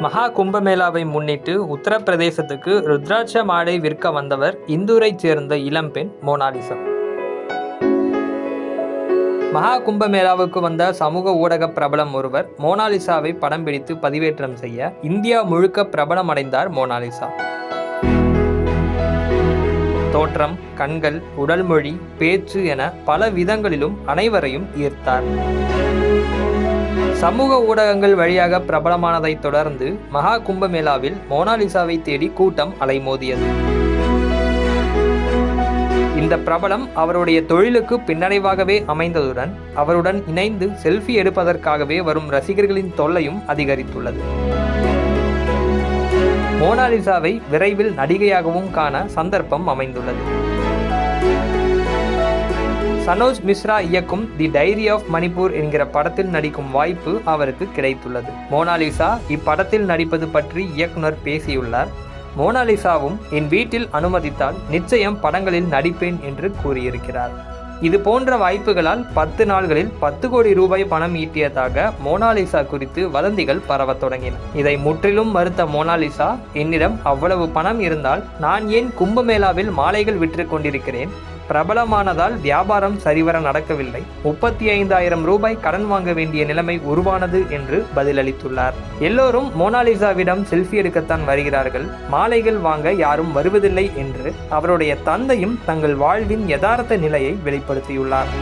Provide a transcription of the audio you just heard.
மகா கும்பமேளாவை முன்னிட்டு உத்தரப்பிரதேசத்துக்கு ருத்ராட்ச மாடை விற்க வந்தவர் இந்தூரைச் சேர்ந்த இளம்பெண் மோனாலிசா. மகா கும்பமேளாவுக்கு வந்த சமூக ஊடக பிரபலம் ஒருவர் மோனாலிசாவை படம் பிடித்து பதிவேற்றம் செய்ய இந்தியா முழுக்க பிரபலம் அடைந்தார் மோனாலிசா. தோற்றம் கண்கள் உடல் மொழி பேச்சு என பல விதங்களிலும் அனைவரையும் ஈர்த்தார். சமூக ஊடகங்கள் வழியாக பிரபலமானதைத் தொடர்ந்து மகா கும்பமேளாவில் மோனாலிசாவை தேடி கூட்டம் அலைமோதியது. இந்த பிரபலம் அவருடைய தொழிலுக்கு பின்னடைவாகவே அமைந்ததுடன் அவருடன் இணைந்து செல்ஃபி எடுப்பதற்காகவே வரும் ரசிகர்களின் தொல்லையும் அதிகரித்துள்ளது. மோனாலிசாவை விரைவில் நடிகையாகவும் காண சந்தர்ப்பம் அமைந்துள்ளது. சனோஜ் மிஸ்ரா இயக்கும் தி டைரி ஆஃப் மணிப்பூர் என்கிற படத்தில் நடிக்கும் வாய்ப்பு அவருக்கு கிடைத்துள்ளது. மோனாலிசா இப்படத்தில் நடிப்பது பற்றி இயக்குனர் பேசியுள்ளார். மோனாலிசாவும் என் வீட்டில் அனுமதித்தால் நிச்சயம் படங்களில் நடிப்பேன் என்று கூறியிருக்கிறார். இது போன்ற வாய்ப்புகளால் பத்து நாள்களில் பத்து கோடி ரூபாய் பணம் ஈட்டியதாக மோனாலிசா குறித்து வதந்திகள் பரவத் தொடங்கின. இதை முற்றிலும் மறுத்த மோனாலிசா என்னிடம் அவ்வளவு பணம் இருந்தால் நான் ஏன் கும்பமேளாவில் மாலைகள் விற்று கொண்டிருக்கிறேன்? பிரபலமானதால் வியாபாரம் சரிவர நடக்கவில்லை. முப்பத்தி ஐந்தாயிரம் ரூபாய் கடன் வாங்க வேண்டிய நிலைமை உருவானது என்று பதிலளித்துள்ளார். எல்லோரும் மோனாலிசாவிடம் செல்ஃபி எடுக்கத்தான் வருகிறார்கள். மாலைகள் வாங்க யாரும் வருவதில்லை என்று அவருடைய தந்தையும் தங்கள் வாழ்வின் யதார்த்த நிலையை வெளிப்படுத்தியுள்ளார்.